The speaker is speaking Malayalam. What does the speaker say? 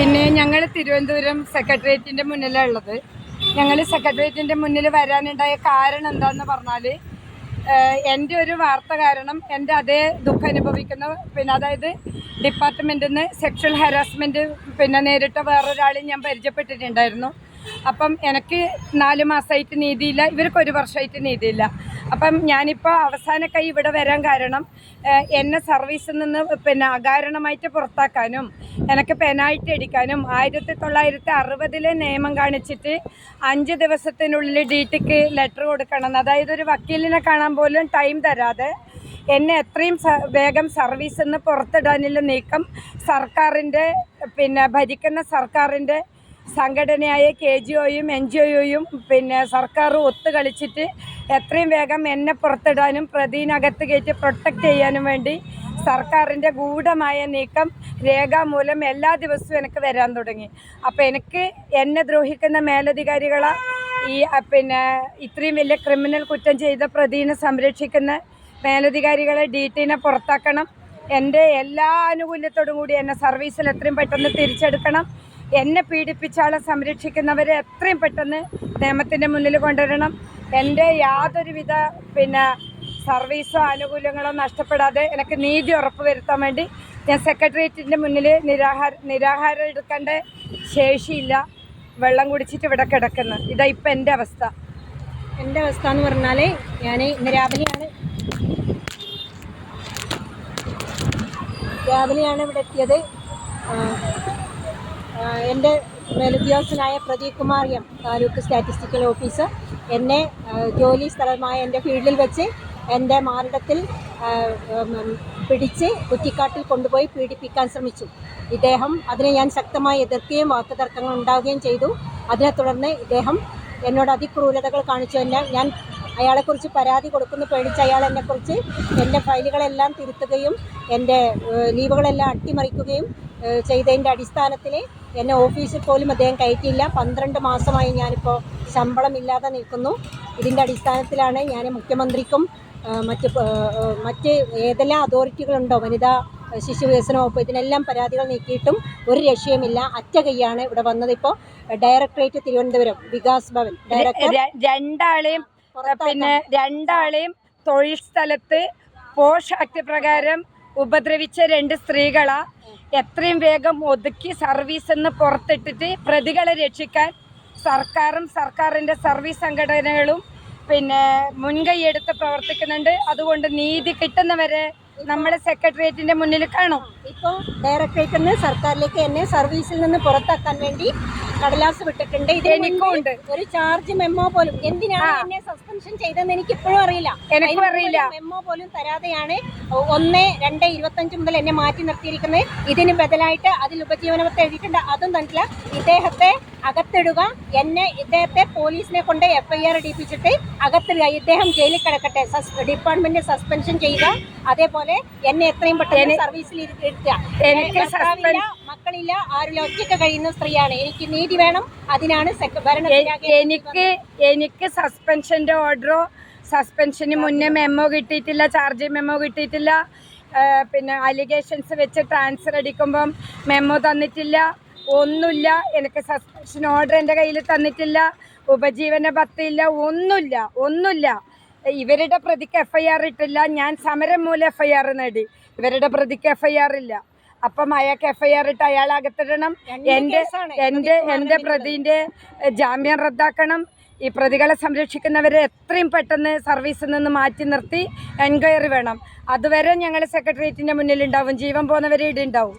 പിന്നെ ഞങ്ങൾ തിരുവനന്തപുരം സെക്രട്ടേറിയറ്റിന്റെ മുന്നിലാണ് ഉള്ളത് ഞങ്ങൾ സെക്രട്ടേറിയറ്റിന്റെ മുന്നിൽ വരാനുണ്ടായ കാരണം എന്താണെന്ന് പറഞ്ഞാൽ എന്റെ ഒരു വാർത്ത കാരണം എന്റെ അതേ ദുഃഖം അനുഭവിക്കുന്ന പിന്നെ അതായത് ഡിപ്പാർട്ട്മെന്റിൽ നിന്ന് സെക്ഷൽ ഹരാസ്മെന്റ് പിന്നെ നേരിട്ട വേറൊരാളെയും ഞാൻ പരിചയപ്പെട്ടിട്ടുണ്ടായിരുന്നു. അപ്പം എനിക്ക് നാല് മാസമായിട്ട് നീതിയില്ല ഇവർക്ക് ഒരു വർഷമായിട്ട് നീതിയില്ല. അപ്പം ഞാനിപ്പോൾ അവസാന കൈ ഇവിടെ വരാൻ കാരണം എന്നെ സർവീസിൽ നിന്ന് പിന്നെ അകാരണമായിട്ട് പുറത്താക്കാനും എനിക്ക് പെനാൽറ്റി അടിക്കാനും ആയിരത്തി തൊള്ളായിരത്തി അറുപതിലെ നിയമം കാണിച്ചിട്ട് അഞ്ച് ദിവസത്തിനുള്ളിൽ ഡി ടിക്ക് ലെറ്റർ കൊടുക്കണം. അതായത് ഒരു വക്കീലിനെ കാണാൻ പോലും ടൈം തരാതെ എന്നെ എത്രയും വേഗം സർവീസിൽ നിന്ന് പുറത്തിടാനുള്ള നീക്കം സർക്കാരിന്റെ പിന്നെ ഭരിക്കുന്ന സർക്കാരിന്റെ സംഘടനയായ കെ ജി ഒയും എൻ ജി ഒയും പിന്നെ സർക്കാർ ഒത്തു കളിച്ചിട്ട് എത്രയും വേഗം എന്നെ പുറത്തിടാനും പ്രതിനകത്ത് കയറ്റി പ്രൊട്ടക്റ്റ് ചെയ്യാനും വേണ്ടി സർക്കാരിന്റെ ഗൂഢമായ നീക്കം രേഖാമൂലം എല്ലാ ദിവസവും എനിക്ക് വരാൻ തുടങ്ങി. അപ്പോൾ എനിക്ക് എന്നെ ദ്രോഹിക്കുന്ന മേലധികാരികളെ ഈ പിന്നെ ഇത്രയും വലിയ ക്രിമിനൽ കുറ്റം ചെയ്ത പ്രതിനെ സംരക്ഷിക്കുന്ന മേലധികാരികളെ ഡി ടിനെ പുറത്താക്കണം. എന്റെ എല്ലാ ആനുകൂല്യത്തോടും കൂടി എന്നെ സർവീസിൽ എത്രയും പെട്ടെന്ന് തിരിച്ചെടുക്കണം. എന്നെ പീഡിപ്പിച്ചാളെ സംരക്ഷിക്കുന്നവരെ എത്രയും പെട്ടെന്ന് നിയമത്തിന്റെ മുന്നിൽ കൊണ്ടുവരണം. എന്റെ യാതൊരുവിധ പിന്നെ സർവീസോ ആനുകൂല്യങ്ങളോ നഷ്ടപ്പെടാതെ എനിക്ക് നീതി ഉറപ്പ് വരുത്താൻ വേണ്ടി ഞാൻ സെക്രട്ടേറിയറ്റിന്റെ മുന്നിൽ നിരാഹാര നിരാഹാരം എടുക്കേണ്ട ശേഷിയില്ല. വെള്ളം കുടിച്ചിട്ട് ഇവിടെ കിടക്കുന്നു. ഇതാ ഇപ്പം എന്റെ അവസ്ഥ. എന്റെ അവസ്ഥ എന്ന് പറഞ്ഞാൽ ഞാൻ ഇന്ന് രാവിലെയാണ് രാവിലെയാണ് ഇവിടെ എത്തിയത്. എന്റെ മേലുദ്യോഗസ്ഥനായ Pradeep Kumar M taluk statistical officer. എന്നെ ജോലി സ്ഥലമായ എന്റെ ഫീൽഡിൽ വെച്ച് എന്റെ മാറിടത്തിൽ പിടിച്ച് കുറ്റിക്കാട്ടിൽ കൊണ്ടുപോയി പീഡിപ്പിക്കാൻ ശ്രമിച്ചു. ഇദ്ദേഹം അതിനെ ഞാൻ ശക്തമായി എതിർക്കുകയും വാക്കുതർക്കങ്ങൾ ഉണ്ടാവുകയും ചെയ്തു. അതിനെ തുടർന്ന് ഇദ്ദേഹം എന്നോട് അതിക്രൂരതകൾ കാണിച്ചു തന്നെ ഞാൻ അയാളെക്കുറിച്ച് പരാതി കൊടുക്കുന്നു പേടിച്ച് അയാൾ എന്നെക്കുറിച്ച് എന്റെ ഫയലുകളെല്ലാം തിരുത്തുകയും എന്റെ ലീവുകളെല്ലാം അട്ടിമറിക്കുകയും ചെയ്തതിന്റെ അടിസ്ഥാനത്തിൽ എന്നെ ഓഫീസിൽ പോലും അദ്ദേഹം കയറ്റിയില്ല. പന്ത്രണ്ട് മാസമായി ഞാനിപ്പോൾ ശമ്പളമില്ലാതെ നിൽക്കുന്നു. ഇതിന്റെ അടിസ്ഥാനത്തിലാണ് ഞാൻ മുഖ്യമന്ത്രിക്കും മറ്റ് മറ്റ് ഏതെല്ലാം അതോറിറ്റികളുണ്ടോ വനിതാ ശിശു വികസന വകുപ്പ് ഇതിനെല്ലാം പരാതികൾ നീക്കിയിട്ടും ഒരു രക്ഷയുമില്ല. അറ്റ കൈയാണ് ഇവിടെ വന്നത് ഇപ്പോൾ ഡയറക്ടറേറ്റ് തിരുവനന്തപുരം വികാസ് ഭവൻ. ഡയറക്ടർ രണ്ടാളെയും പിന്നെ രണ്ടാളെയും തൊഴിൽ സ്ഥലത്ത് പോഷ് ആക്ട് പ്രകാരം ഉപദ്രവിച്ച രണ്ട് സ്ത്രീകളാ. എത്രയും വേഗം ഒതുക്കി സർവീസ് എന്ന് പുറത്തിട്ടിട്ട് പ്രതികളെ രക്ഷിക്കാൻ സർക്കാരും സർക്കാരിന്റെ സർവീസ് സംഘടനകളും പിന്നെ മുൻകൈയെടുത്ത് പ്രവർത്തിക്കുന്നുണ്ട്. അതുകൊണ്ട് നീതി കിട്ടുന്നവരെ നമ്മൾ സെക്രട്ടേറിയറ്റിന്റെ മുന്നിൽ കാണും. ഇപ്പോൾ ഡയറക്ടറേറ്റിൽ നിന്ന് സർക്കാരിലേക്ക് എന്നെ സർവീസിൽ നിന്ന് പുറത്താക്കാൻ വേണ്ടി കടലാസ് വിട്ടിട്ടുണ്ട്. ഇത് എനിക്കും ഉണ്ട്. ഒരു ചാർജ് മെമ്മോ പോലും എന്തിനാണ് എന്നെ സസ്പെൻഷൻ ചെയ്തതെന്ന് എനിക്ക് ഇപ്പോഴും അറിയില്ല. എനിക്കും അറിയില്ല. മെമ്മോ പോലും തരാതെയാണ് ഒന്ന് രണ്ട് ഇരുപത്തഞ്ച് മുതൽ എന്നെ മാറ്റി നിർത്തിയിരിക്കുന്നത്. ഇതിന് ബദലായിട്ട് അതിൽ ഉപജീവനത്തെ എഴുതിയിട്ടുണ്ട്. അതും തന്നില്ല ഇദ്ദേഹത്തെ അകത്തിടുക. എന്നെ ഇദ്ദേഹത്തെ പോലീസിനെ കൊണ്ട് എഫ്ഐആർ ഐ ആർ ഇടിപ്പിച്ചിട്ട് അകത്തിടുക. ഇദ്ദേഹം ജയിലിൽ കിടക്കട്ടെ. ഡിപ്പാർട്ട്മെന്റ് സസ്പെൻഷൻ ചെയ്യുക. അതേപോലെ എന്നെ എത്രയും പെട്ടെന്ന് സർവീസിൽ എടുക്കുക ഇരുത്തുക. മക്കളില്ല ആരുടെ ഒറ്റയ്ക്ക് കഴിയുന്ന സ്ത്രീയാണ്. എനിക്ക് നീതി വേണം അതിനാണ് എനിക്ക് എനിക്ക് സസ്പെൻഷന്റെ ഓർഡറോ സസ്പെൻഷന് മുന്നേ മെമ്മോ കിട്ടിയിട്ടില്ല ചാർജ് മെമ്മോ കിട്ടിയിട്ടില്ല. പിന്നെ അലിഗേഷൻസ് വെച്ച് ട്രാൻസ്ഫർ അടിക്കുമ്പം മെമ്മോ തന്നിട്ടില്ല. ഒന്നുമില്ല എനിക്ക് സസ്പെൻഷൻ ഓർഡർ എന്റെ കയ്യിൽ തന്നിട്ടില്ല. ഉപജീവന ഭത്തില്ല ഒന്നുമില്ല ഒന്നുമില്ല. ഇവരുടെ പ്രതിക്ക് എഫ് ഐ ആർ ഇട്ടില്ല ഞാൻ സമരം മൂലം എഫ് ഐ ആർ നേടി. ഇവരുടെ പ്രതിക്ക് എഫ് ഐ ആർ ഇല്ല. അപ്പം അയാൾക്ക് എഫ്ഐആർ ഇട്ട് അയാൾ അകത്തിടണം. എന്റെ എന്റെ എന്റെ എന്റെ എന്റെ പ്രതിന്റെ ജാമ്യം റദ്ദാക്കണം. ഈ പ്രതികളെ സംരക്ഷിക്കുന്നവരെ എത്രയും പെട്ടെന്ന് സർവീസിൽ നിന്ന് മാറ്റി നിർത്തി എൻക്വയറി വേണം. അതുവരെ ഞങ്ങൾ സെക്രട്ടേറിയറ്റിന്റെ മുന്നിൽ ഉണ്ടാവും ജീവൻ പോകുന്നവരെ ഇടുണ്ടാവും